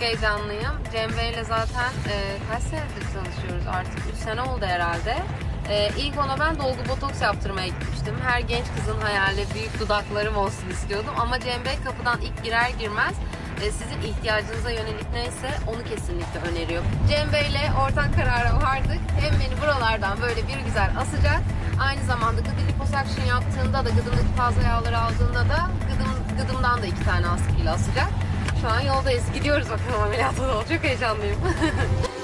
heyecanlıyım. Cem Bey'le zaten e, kaç senedir tanışıyoruz artık? 3 sene oldu herhalde. E, ilk ona ben dolgu botoks yaptırmaya gitmiştim. Her genç kızın hayali büyük dudaklarım olsun istiyordum. Ama Cem Bey kapıdan ilk girer girmez e, sizin ihtiyacınıza yönelik neyse onu kesinlikle öneriyor. Cem Bey'le ortak karara vardık. Hem beni buralardan böyle bir güzel asacak. Aynı zamanda gıdı liposuction yaptığında da gıdımdaki fazla yağları aldığında da gıdım, gıdımdan da iki tane askıyla asacak. Şu an yoldayız. Gidiyoruz bakalım ameliyata doğru. Çok heyecanlıyım.